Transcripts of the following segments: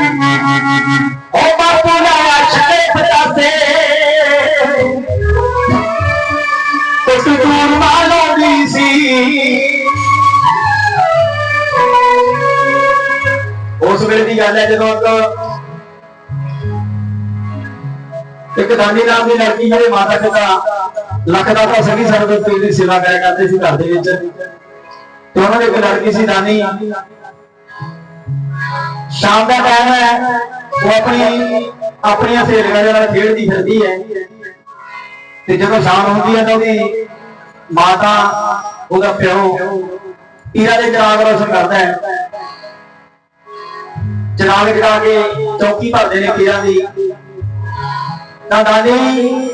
ਉਹ ਬਾਪੂ ਦਾ ਛੜੇ ਪਤਾਸੇ ਕੁੱਟ ਦੂਰ ਮਾਲੋਂਦੀ ਸੀ। ਉਸ ਵੇਲੇ ਦੀ ਗੱਲ ਹੈ ਜਦੋਂ ਇੱਕ ਇੱਕ ਦਾਨੀ ਨਾਮ ਦੀ ਲੜਕੀ ਜਿਹੜੇ ਮਾਤਾ ਪਿਤਾ ਲੱਖ ਦਾ ਤਾਂ ਸਗੀ ਸਰਬਤ ਦੀ ਸੇਵਾ ਕਰਿਆ ਕਰਦੇ ਸੀ ਘਰ ਦੇ ਵਿੱਚ। ਤੇ ਉਹਨਾਂ ਦੀ ਇੱਕ ਲੜਕੀ ਸੀ ਦਾਨੀ। ਸ਼ਾਮ ਦਾ ਟਾਈਮ ਹੈ, ਉਹ ਆਪਣੀ, ਆਪਣੀਆਂ ਸਹੇਲੀਆਂ ਦੇ ਨਾਲ ਖੇਡਦੀ ਫਿਰਦੀ ਹੈ। ਤੇ ਜਦੋਂ ਸ਼ਾਮ ਹੁੰਦੀ ਹੈ ਤਾਂ ਉਹਦੀ ਮਾਤਾ, ਉਹਦਾ ਪਿਓ ਪੀਰਾਂ ਦੇ ਚਰਾਗ ਰੋਸ਼ਨ ਕਰਦਾ ਹੈ। ਚਰਾਗ ਜਗਾ ਕੇ ਚੌਕੀ ਭਰਦੇ ਨੇ ਪੀਰਾਂ ਦੀ। ਤਾਂ ਦਾਦੀ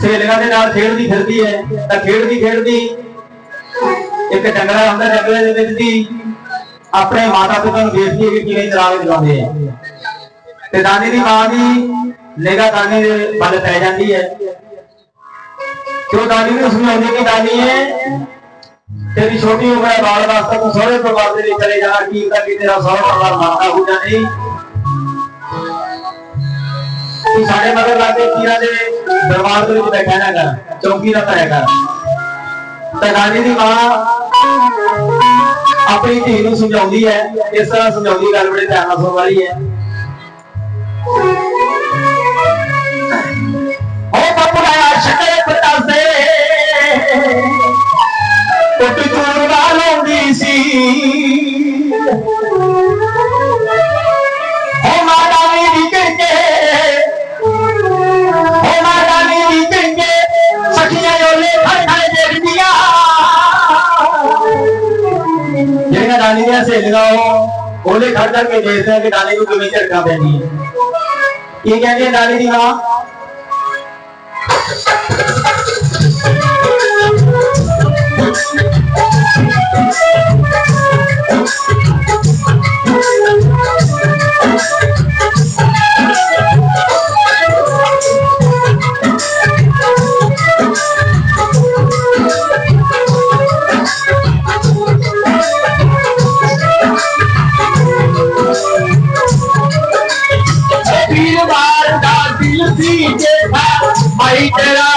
ਸਹੇਲੀਆਂ ਦੇ ਨਾਲ ਖੇਡਦੀ ਫਿਰਦੀ ਹੈ, ਤਾਂ ਖੇਡਦੀ ਖੇਡਦੀ ਇੱਕ ਡੰਗਰਾ ਹੁੰਦਾ ਡੰਗਰੇ ਦੇ ਵਿੱਚ ਦੀ ਆਪਣੇ ਮਾਤਾ ਪਿਤਾ ਨੂੰ ਦੇਖਦੀ ਹੈ ਕਿ ਕਿਵੇਂ ਚਰਾਗ ਜਗਾਉਂਦੇ ਆ। ਤੇ ਦਾਨੀ ਦੀ ਮਾਂ ਦੀ ਨਿਗਾਹ ਦਾਨੀ ਦੇ ਵੱਲ ਪੈ ਜਾਂਦੀ ਹੈ। ਕਿਉਂ ਦਾਨੀ ਨੂੰ ਸਮਝਾਉਂਦੀ ਕਿ ਦਾਨੀ ਹੈ? ਤੇਰੀ ਛੋਟੀ ਉਮਰ ਹੈ, ਬਾਲ ਵਾਸਤਾ ਤੂੰ ਸਹੁਰੇ ਪਰਿਵਾਰ ਦੇ ਵਿੱਚ ਚਲੇ ਜਾਣਾ ਕੀ ਕਰ ਕਿ ਤੇਰਾ ਸਹੁਰਾ ਪਰਿਵਾਰ ਮਾਤਾ ਹੋ ਜਾ ਨਹੀਂ? ਤੂੰ ਸਾਡੇ ਮਗਰ ਲਾਗੇ ਕੇ ਕੀਰਾਂ ਦੇ ਦਰਬਾਰ ਦੇ ਵਿੱਚ ਬੈਠਾ ਨਾ ਕਰ, ਚੌਕੀ ਦਾ ਪੈ ਕਰ। ਤਾਂ ਦਾਨੀ ਦੀ ਮਾਂ ਆਪਣੀ ਧੀ ਨੂੰ ਸਮਝਾਉਂਦੀ ਹੈ, ਇਸ ਤਰ੍ਹਾਂ ਸਮਝਾਉਂਦੀ ਗੱਲ ਬੜੇ ਧਿਆਨ ਨਾਲ ਸੁਣਨ ਵਾਲੀ ਹੈ। ਜਿਹੜੀਆਂ ਦਾਨੀ ਦੀਆਂ ਸਹੇਲੀਆਂ ਉਹ ਉਹਲੇ ਖੜ ਖੜ ਕੇ ਦੇਖਦੇ ਆ ਕਿ ਦਾਨੀ ਨੂੰ ਕਿਵੇਂ ਝੜਕਾਂ ਪੈਂਦੀ ਹੈ ਕੀ ਕਹਿੰਦੀ ਹੈ ਦਾਨੀ ਦਿਲ ਸੀ ਜੇਠਾ ਭਾਈ ਤੇਰਾ